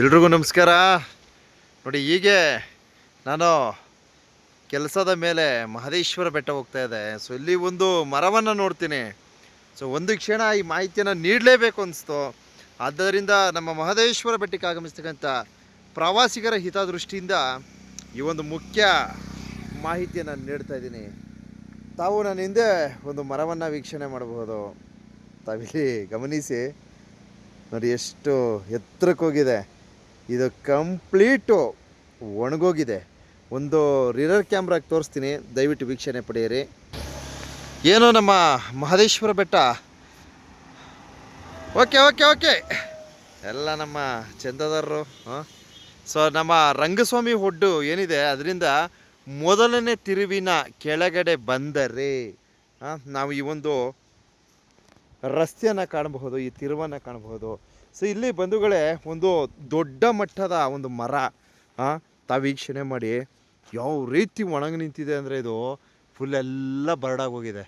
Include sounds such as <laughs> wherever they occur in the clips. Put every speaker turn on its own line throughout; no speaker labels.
ಎಲ್ರಿಗೂ ನಮಸ್ಕಾರ. ನೋಡಿ, ಹೀಗೆ ನಾನು ಕೆಲಸದ ಮೇಲೆ ಮಹದೇಶ್ವರ ಬೆಟ್ಟ ಹೋಗ್ತಾ ಇದೆ. ಸೊ ಇಲ್ಲಿ ಒಂದು ಮರವನ್ನು ನೋಡ್ತೀನಿ. ಸೊ ಒಂದು ಕ್ಷಣ ಈ ಮಾಹಿತಿಯನ್ನು ನೀಡಲೇಬೇಕು ಅನಿಸ್ತು. ಆದ್ದರಿಂದ ನಮ್ಮ ಮಹದೇಶ್ವರ ಬೆಟ್ಟಕ್ಕೆ ಆಗಮಿಸ್ತಕ್ಕಂಥ ಪ್ರವಾಸಿಗರ ಹಿತದೃಷ್ಟಿಯಿಂದ ಈ ಒಂದು ಮುಖ್ಯ ಮಾಹಿತಿಯನ್ನು ನೀಡ್ತಾ ಇದ್ದೀನಿ. ತಾವು ನನ್ನ ಹಿಂದೆ ಒಂದು ಮರವನ್ನು ವೀಕ್ಷಣೆ ಮಾಡಬಹುದು. ತಾವಿಲ್ಲಿ ಗಮನಿಸಿ. ನೋಡಿ, ಎಷ್ಟು ಎತ್ತರಕ್ಕೆ ಹೋಗಿದೆ ಇದು ಕಂಪ್ಲೀಟು ಒಣಗೋಗಿದೆ. ಒಂದು ರಿರರ್ ಕ್ಯಾಮ್ರಾಗೆ ತೋರಿಸ್ತೀನಿ. ದಯವಿಟ್ಟು ವೀಕ್ಷಣೆ ಪಡೆಯಿರಿ. ಏನು ನಮ್ಮ Mahadeshwara Betta? Okay okay okay. ಎಲ್ಲ ನಮ್ಮ ಚಂದದಾರರು, ಹಾಂ? ಸೊ ನಮ್ಮ ರಂಗಸ್ವಾಮಿ ಒಡ್ಡು ಏನಿದೆ? ಅದರಿಂದ ಮೊದಲನೇ ತಿರುವಿನ ಕೆಳಗಡೆ ಬಂದರೆ ನಾವು ಈ ಒಂದು ರಸ್ತೆಯನ್ನು ಕಾಣಬಹುದು, ಈ ತಿರುವನ್ನು ಕಾಣಬಹುದು. ಸೊ ಇಲ್ಲಿ ಬಂಧುಗಳೇ, ಒಂದು ದೊಡ್ಡ ಮಟ್ಟದ ಒಂದು ಮರ ತಾವು ವೀಕ್ಷಣೆ ಮಾಡಿ. ಯಾವ ರೀತಿ ಒಣಗಿ ನಿಂತಿದೆ ಅಂದರೆ ಇದು ಫುಲ್ ಎಲ್ಲ ಬರಡಾಗೋಗಿದೆ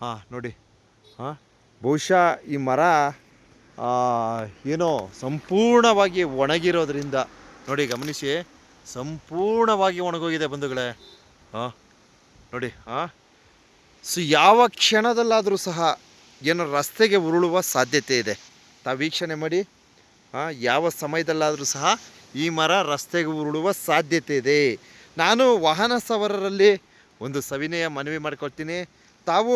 ಹಾಂ ನೋಡಿ. ಹಾಂ ಬಹುಶಃ ಈ ಮರ ಏನೋ ಸಂಪೂರ್ಣವಾಗಿ ಒಣಗಿರೋದ್ರಿಂದ, ನೋಡಿ ಗಮನಿಸಿ, ಸಂಪೂರ್ಣವಾಗಿ ಒಣಗೋಗಿದೆ ಬಂಧುಗಳೇ. ಹಾಂ ನೋಡಿ ಹಾಂ ಸೊ ಯಾವ ಕ್ಷಣದಲ್ಲಾದರೂ ಸಹ ಏನೋ ರಸ್ತೆಗೆ ಉರುಳುವ ಸಾಧ್ಯತೆ ಇದೆ. ತಾವು ವೀಕ್ಷಣೆ ಮಾಡಿ. ಯಾವ ಸಮಯದಲ್ಲಾದರೂ ಸಹ ಈ ಮರ ರಸ್ತೆಗೆ ಉರುಳುವ ಸಾಧ್ಯತೆ ಇದೆ. ನಾನು ವಾಹನ ಸವಾರರಲ್ಲಿ ಒಂದು ಸವಿನಯ ಮನವಿ ಮಾಡ್ಕೊಳ್ತೀನಿ. ತಾವು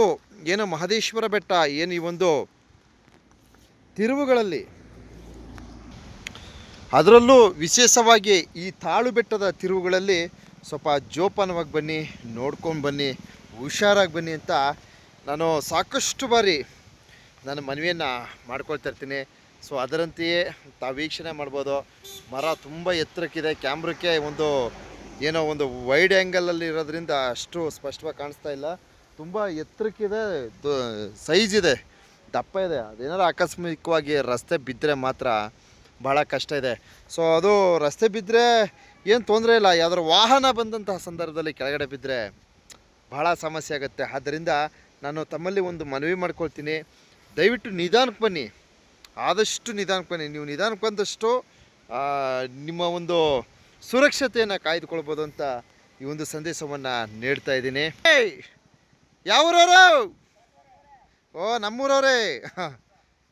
ಏನು ಮಹದೇಶ್ವರ ಬೆಟ್ಟ, ಏನು ಈ ಒಂದು ತಿರುವುಗಳಲ್ಲಿ ಅದರಲ್ಲೂ ವಿಶೇಷವಾಗಿ ಈ ತಾಳು ಬೆಟ್ಟದ ತಿರುವುಗಳಲ್ಲಿ ಸ್ವಲ್ಪ ಜೋಪಾನವಾಗಿ ಬನ್ನಿ, ನೋಡ್ಕೊಂಡು ಬನ್ನಿ, ಹುಷಾರಾಗಿ ಬನ್ನಿ ಅಂತ ನಾನು ಸಾಕಷ್ಟು ಬಾರಿ ನಾನು ಮನವಿಯನ್ನು ಮಾಡ್ಕೊಳ್ತಾ ಇರ್ತೀನಿ. ಸೊ ಅದರಂತೆಯೇ ತಾವು ವೀಕ್ಷಣೆ ಮಾಡ್ಬೋದು. ಮರ ತುಂಬ ಎತ್ತರಕ್ಕಿದೆ. ಕ್ಯಾಮ್ರಕ್ಕೆ ಒಂದು ಏನೋ ಒಂದು ವೈಡ್ ಆ್ಯಂಗಲಲ್ಲಿ ಇರೋದ್ರಿಂದ ಅಷ್ಟು ಸ್ಪಷ್ಟವಾಗಿ ಕಾಣಿಸ್ತಾ ಇಲ್ಲ. ತುಂಬ ಎತ್ತರಕ್ಕಿದೆ. ಸೈಜ್ ಇದೆ. ದಪ್ಪ ಇದೆ. ಅದೇನಾದ್ರು ಆಕಸ್ಮಿಕವಾಗಿ ರಸ್ತೆ ಬಿದ್ದರೆ ಮಾತ್ರ ಭಾಳ ಕಷ್ಟ ಇದೆ. ಸೊ ಅದು ರಸ್ತೆ ಬಿದ್ದರೆ ಏನು ತೊಂದರೆ ಇಲ್ಲ. ಯಾವ್ದಾದ್ರು ವಾಹನ ಬಂದಂತಹ ಸಂದರ್ಭದಲ್ಲಿ ಕೆಳಗಡೆ ಬಿದ್ದರೆ ಭಾಳ ಸಮಸ್ಯೆ ಆಗುತ್ತೆ. ಆದ್ದರಿಂದ ನಾನು ತಮ್ಮಲ್ಲಿ ಒಂದು ಮನವಿ ಮಾಡ್ಕೊಳ್ತೀನಿ. ದಯವಿಟ್ಟು ನಿಧಾನಕ್ಕೆ ಬನ್ನಿ. ಆದಷ್ಟು ನಿಧಾನಕ್ಕೆ ಬನ್ನಿ. ನೀವು ನಿಧಾನಕ್ಕೆ ಬಂದಷ್ಟು ನಿಮ್ಮ ಒಂದು ಸುರಕ್ಷತೆಯನ್ನು ಕಾಯ್ದುಕೊಳ್ಬೋದು ಅಂತ ಈ ಒಂದು ಸಂದೇಶವನ್ನು ನೀಡ್ತಾ ಇದ್ದೀನಿ. ಏಯ್! ಯಾವೂರವರು? ಓ, ನಮ್ಮೂರವ್ರೇ.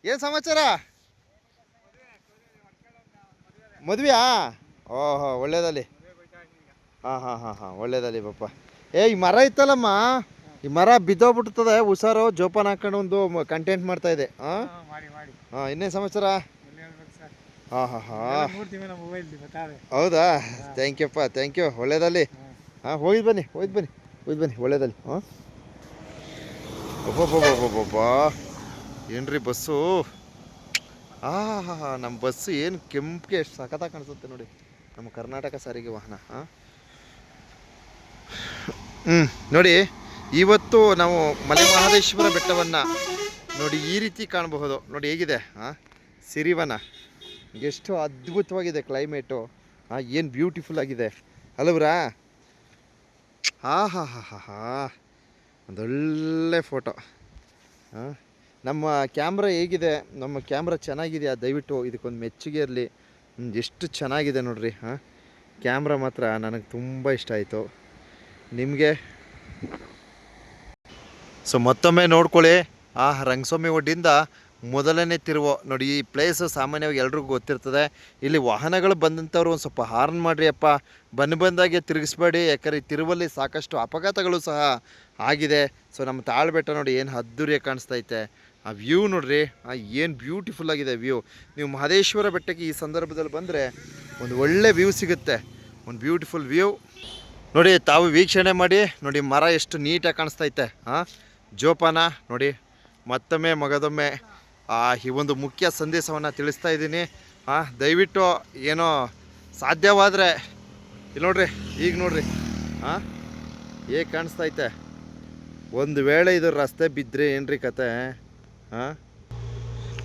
ಏನು ಸಮಾಚಾರ? ಮದುವೆಯಾ? ಓಹೋ ಒಳ್ಳೇದಲ್ಲಿ ಹಾಂ ಹಾಂ ಹಾಂ ಹಾಂ ಒಳ್ಳೇದಲ್ಲಿ ಪಾಪ. ಏ ಈ ಮರ ಇತ್ತಲ್ಲಮ್ಮ? ಈ ಮರ ಬಿದ್ದೋಗ್ಬಿಡ್ತದೆ ಹುಷಾರು ಜೋಪಾನ ಹಾಕೊಂಡು ಒಂದು ಕಂಟೆಂಟ್ ಮಾಡ್ತಾ ಇದೆ. ಹಾಂ ಇನ್ನೇನು ಸಮಾಚಾರ? ಹಾಂ ಹಾಂ ಹಾಂ. ಹೌದಾ? ಥ್ಯಾಂಕ್ ಯು ಅಪ್ಪ. ಥ್ಯಾಂಕ್ ಯು ಒಳ್ಳೇದಲ್ಲಿ. ಹಾಂ. ಹೋಗಿದ್ ಬನ್ನಿ ಹೋಗಿದ್ ಬನ್ನಿ ಹೋಗಿದ್ ಬನ್ನಿ ಒಳ್ಳೇದಲ್ಲಿ. ಹಾಂ? ಒಬ್ಬೊಬ್ಬೊಬ್ಬೊಬ್ಬೊಬ್ಬ ಏನ್ರಿ ಬಸ್ಸು? ಆ ಹಾ ಹಾ ನಮ್ಮ ಬಸ್ಸು ಏನು ಕೆಂಪಿಗೆ ಎಷ್ಟು ಸಖತ್ತಾಗಿ ಕಾಣಿಸುತ್ತೆ ನೋಡಿ. ನಮ್ಮ ಕರ್ನಾಟಕ ಸಾರಿಗೆ ವಾಹನ ಹಾಂ ಹ್ಞೂ ನೋಡಿ. ಇವತ್ತು ನಾವು ಮಲೆ ಮಹದೇಶ್ವರ ಬೆಟ್ಟವನ್ನು ನೋಡಿ ಈ ರೀತಿ ಕಾಣಬಹುದು. ನೋಡಿ ಹೇಗಿದೆ ಹಾಂ ಸಿರಿವನ. ಎಷ್ಟು ಅದ್ಭುತವಾಗಿದೆ ಕ್ಲೈಮೇಟು ಹಾಂ ಏನು ಬ್ಯೂಟಿಫುಲ್ ಆಗಿದೆ. ಅಲ್ಲವ್ರಾ ಹಾ ಹಾ ಹಾ ಹಾ ಹಾ. ಒಂದೊಳ್ಳೆ ಫೋಟೋ ಹಾಂ ನಮ್ಮ ಕ್ಯಾಮ್ರಾ ಹೇಗಿದೆ? ನಮ್ಮ ಕ್ಯಾಮ್ರಾ ಚೆನ್ನಾಗಿದೆಯಾ? ದಯವಿಟ್ಟು ಇದಕ್ಕೊಂದು ಮೆಚ್ಚುಗೆ ಇರಲಿ. ಎಷ್ಟು ಚೆನ್ನಾಗಿದೆ ನೋಡ್ರಿ ಹಾಂ ಕ್ಯಾಮ್ರಾ ಮಾತ್ರ ನನಗೆ ತುಂಬ ಇಷ್ಟ ಆಯಿತು. ನಿಮಗೆ? ಸೊ ಮತ್ತೊಮ್ಮೆ ನೋಡ್ಕೊಳ್ಳಿ. ಆ ರಂಗಸ್ವಾಮಿ ಒಡ್ಡಿಂದ ಮೊದಲನೇ ತಿರುವು. ನೋಡಿ, ಈ ಪ್ಲೇಸ್ ಸಾಮಾನ್ಯವಾಗಿ ಎಲ್ರಿಗೂ ಗೊತ್ತಿರ್ತದೆ. ಇಲ್ಲಿ ವಾಹನಗಳು ಬಂದಂಥವ್ರು ಒಂದು ಸ್ವಲ್ಪ ಹಾರ್ನ್ ಮಾಡಿರಿ ಅಪ್ಪ. ಬಂದು ಬಂದಾಗೆ ತಿರುಗಿಸ್ಬೇಡಿ. ಯಾಕಂದರೆ ಈ ತಿರುವಲ್ಲಿ ಸಾಕಷ್ಟು ಅಪಘಾತಗಳು ಸಹ ಆಗಿದೆ. ಸೊ ನಮ್ಮ ತಾಳ್ಬೆಟ್ಟ ನೋಡಿ ಏನು ಅದ್ದೂರಿಯ ಕಾಣಿಸ್ತಾ ಐತೆ ಆ ವ್ಯೂ ನೋಡ್ರಿ. ಆ ಏನು ಬ್ಯೂಟಿಫುಲ್ ಆಗಿದೆ ವ್ಯೂ ನೀವು ಮಹದೇಶ್ವರ ಬೆಟ್ಟಕ್ಕೆ ಈ ಸಂದರ್ಭದಲ್ಲಿ ಬಂದರೆ ಒಂದು ಒಳ್ಳೆ ವ್ಯೂ ಸಿಗುತ್ತೆ. ಒಂದು ಬ್ಯೂಟಿಫುಲ್ ವ್ಯೂ ನೋಡಿ, ತಾವು ವೀಕ್ಷಣೆ ಮಾಡಿ. ನೋಡಿ, ಮರ ಎಷ್ಟು ನೀಟಾಗಿ ಕಾಣಿಸ್ತೈತೆ ಹಾಂ ಜೋಪಾನ, ನೋಡಿ, ಮತ್ತೊಮ್ಮೆ ಮಗದೊಮ್ಮೆ ಈ ಒಂದು ಮುಖ್ಯ ಸಂದೇಶವನ್ನು ತಿಳಿಸ್ತಾ ಇದ್ದೀನಿ. ಹಾಂ ದಯವಿಟ್ಟು ಏನೋ ಸಾಧ್ಯವಾದರೆ ಇಲ್ಲಿ ನೋಡ್ರಿ, ಈಗ ನೋಡ್ರಿ ಹಾಂ ಹೇಗೆ ಕಾಣಿಸ್ತೈತೆ ಒಂದು ವೇಳೆ ಇದು ರಸ್ತೆ ಬಿದ್ದರೆ ಏನ್ರಿ ಕತೆ? ಹಾಂ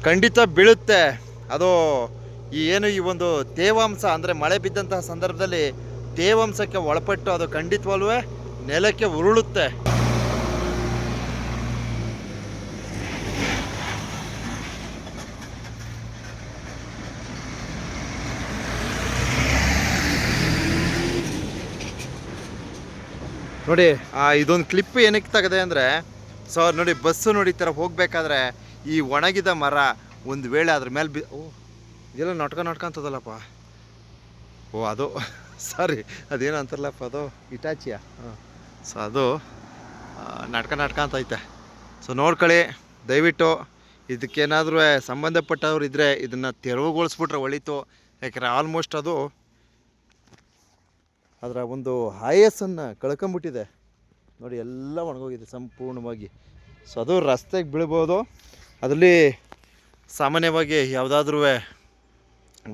ಖಂಡಿತ ಬೀಳುತ್ತೆ. ಅದು ಈ ಏನು ಈ ಒಂದು ತೇವಾಂಶ, ಅಂದರೆ ಮಳೆ ಬಿದ್ದಂತಹ ಸಂದರ್ಭದಲ್ಲಿ ತೇವಾಂಶಕ್ಕೆ ಒಳಪಟ್ಟು ಅದು ಖಂಡಿತವಲ್ವೇ ನೆಲಕ್ಕೆ ಉರುಳುತ್ತೆ. ನೋಡಿ ಆ, ಇದೊಂದು ಕ್ಲಿಪ್ ಏನಕ್ಕೆ ತೆಗೆದೆ ಅಂದರೆ ಸೊ ನೋಡಿ ಬಸ್ಸು ನೋಡಿ ಈ ಥರ ಹೋಗಬೇಕಾದ್ರೆ ಈ ಒಣಗಿದ ಮರ ಒಂದು ವೇಳೆ ಅದ್ರ ಮೇಲೆ ಬಿ ಓ ಇದೆಲ್ಲ ನಟ್ಕ ನಾಟಕ ಅಂತದಲ್ಲಪ್ಪ. ಓ ಅದು <laughs> ಸಾರಿ ಅದೇನು ಅಂತಾರಲ್ಲಪ್ಪ ಅದು. ಇಟಾಚಿಯ ಹಾಂ. ಸೊ ಅದು ನಾಟಕ ನಾಟಕ ಅಂತ ಐತೆ. ಸೊ ನೋಡ್ಕೊಳ್ಳಿ ದಯವಿಟ್ಟು ಇದಕ್ಕೇನಾದರೂ ಸಂಬಂಧಪಟ್ಟವ್ರು ಇದ್ದರೆ ಇದನ್ನು ತೆರವುಗೊಳಿಸ್ಬಿಟ್ರೆ ಒಳಿತು. ಯಾಕಂದರೆ ಆಲ್ಮೋಸ್ಟ್ ಅದು ಅದರ ಒಂದು ಆಯಸ್ಸನ್ನು ಕಳ್ಕೊಂಬಿಟ್ಟಿದೆ. ನೋಡಿ, ಎಲ್ಲ ಒಣಗೋಗಿದೆ ಸಂಪೂರ್ಣವಾಗಿ. ಸೊ, ಅದು ರಸ್ತೆಗೆ ಬೀಳ್ಬೋದು. ಅದರಲ್ಲಿ ಸಾಮಾನ್ಯವಾಗಿ ಯಾವುದಾದ್ರೂ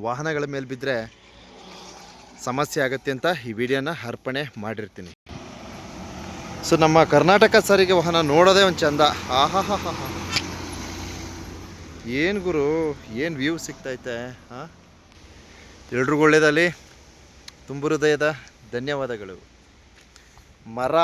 ವಾಹನಗಳ ಮೇಲೆ ಬಿದ್ದರೆ ಸಮಸ್ಯೆ ಆಗುತ್ತೆ ಅಂತ ಈ ವಿಡಿಯೋನ ಅರ್ಪಣೆ ಮಾಡಿರ್ತೀನಿ. ಸೊ, ನಮ್ಮ ಕರ್ನಾಟಕ ಸಾರಿಗೆ ವಾಹನ ನೋಡೋದೇ ಒಂದು ಚಂದ. ಆಹಾ ಹಾ ಹಾ ಹಾ ಏನು ಗುರು, ಏನು ವ್ಯೂ ಸಿಗ್ತೈತೆ, ಹಾಂ? ಎಲ್ರಿಗೂ ಒಳ್ಳೇದಲ್ಲಿ ತುಂಬ ಹೃದಯದ ಧನ್ಯವಾದಗಳು. ಮರ.